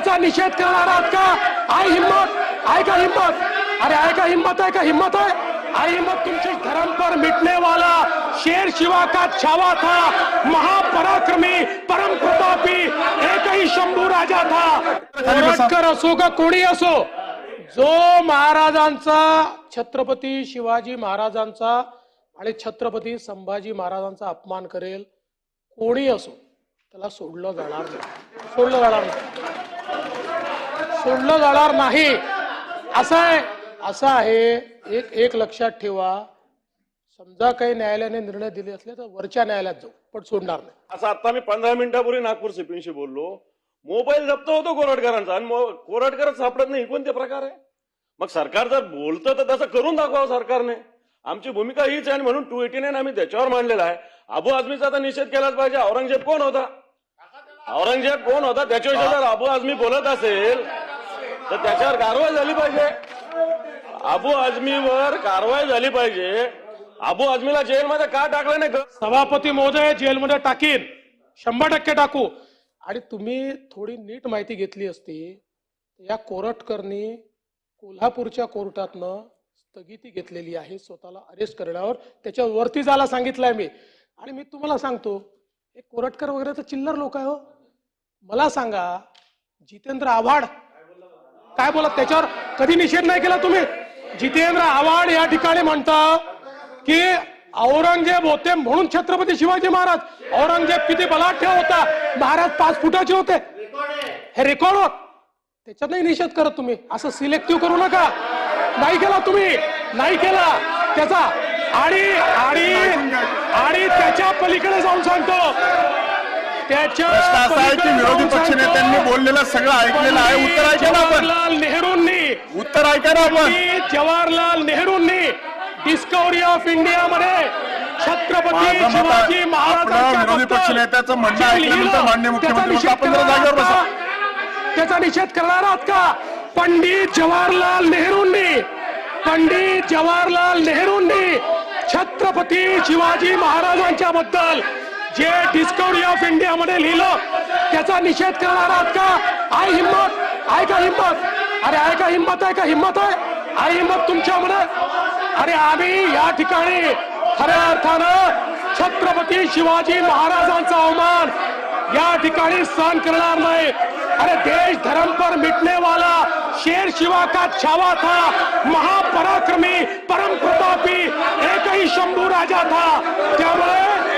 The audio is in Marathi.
त्याचा निषेध करणार आहात का? आहे हिम्मत आहे का हिम्मत अरे आहे का हिम्मत आहे का हिम्मत आहे? आई हिम्मत तुमची धर्म पर मिटने वाला शेर शिवा का छावा था महापराक्रमी परम प्रतापी एक ही शंभू राजा था। कोरटकर असो का कोणी असो जो महाराजांचा छत्रपती शिवाजी महाराजांचा आणि छत्रपती संभाजी महाराजांचा अपमान करेल कोणी असो त्याला सोडलं जाणार नाही. सोडलं जाणार नाही. सोडलं जाणार नाही. असं आहे असं आहे. एक एक लक्षात ठेवा. समजा काही न्यायालयाने निर्णय दिले असले तर वरच्या न्यायालयात जाऊ पण सोडणार नाही. असं आता मी पंधरा मिनिटापूर्वी नागपूर सिपिंगशी बोललो. मोबाईल जप्त होतो कोरटकरांचा आणि मो- कोरटकरच सापडत नाही. कोणते प्रकार आहे? मग सरकार जर बोलतं तर तसं करून दाखवावं सरकारने. आमची भूमिका हीच आहे आणि म्हणून टू एटी नाईन आम्ही त्याच्यावर मांडलेला आहे. अबू आझमीचा आता निषेध केलाच पाहिजे. औरंगजेब कोण होता? औरंगजेब कोण होता? त्याच्याविषयी जर अबू आझमी बोलत असेल तर त्याच्यावर कारवाई झाली पाहिजे. अबू आझमीवर कारवाई झाली पाहिजे. अबू आझमीला जेलमध्ये का टाकलं नाही? ग- सभापती महोदय जेलमध्ये टाकीन. शंभर टक्के टाकू. आणि तुम्ही थोडी नीट माहिती घेतली असती या कोरटकरनी कोल्हापूरच्या कोर्टातनं स्थगिती घेतलेली आहे स्वतःला अरेस्ट करण्यावर. त्याच्यावरती जायला सांगितलंय मी. आणि मी तुम्हाला सांगतो हे कोरटकर वगैरे तर चिल्लर लोक आहे हो. मला सांगा जितेंद्र आव्हाड काय बोलत त्याच्यावर? कधी निषेध नाही केला तुम्ही? जितेंद्र आव्हाड या ठिकाणी म्हणता की औरंगजेब होते म्हणून छत्रपती शिवाजी महाराज. औरंगजेब किती बलाढ्य होता. महाराज पाच फुटाचे होते. हे रेकॉर्ड होत त्याच्यात निषेध करत तुम्ही. असं सिलेक्टिव्ह करू नका. नाही केला तुम्ही. नाही केला. त्याचा आणि आणि आणि त्याच्या पलीकडे जाऊन सांगतो. प्रश्न असा आहे की विरोधी पक्षनेत्यांनी बोललेलं सगळं ऐकलेलं आहे. उत्तर ऐका ना आपण. जवाहरलाल नेहरूंनी उत्तर ऐका ना आपण. पंडित जवाहरलाल नेहरूंनी डिस्कवरी ऑफ इंडिया मध्ये छत्रपती माझं मत शिवाजी महाराजांच्या आपलं विरोधी बद्दल पक्षनेत्याचं म्हणणं जे ऐकल्यानंतर लिहिलं, माननीय मुख्यमंत्री त्याचा म्हणतात, आपण जरा निषेध जागेवर करणार बसा. आहात का? त्याचा निषेध करणार आहात का? पंडित जवाहरलाल नेहरूंनी पंडित जवाहरलाल नेहरूंनी छत्रपती शिवाजी महाराजांच्या बद्दल जे डिस्कवरी ऑफ इंडिया मध्ये लिहिलं त्याचा निषेध करणार आहात का? आय हिम्मत आहे का हिम्मत अरे आहे का हिम्मत आहे का हिम्मत आहे? आय हिम्मत तुमच्यामध्ये अरे आम्ही या ठिकाणी खऱ्या अर्थानं छत्रपती शिवाजी महाराजांचा अवमान या ठिकाणी सहन करणार नाही. अरे देश धर्म पर मिटने वाला शेर शिवा का छावा था? महापराक्रमी परम प्रतापी एकही शंभू राजा था? त्यामुळे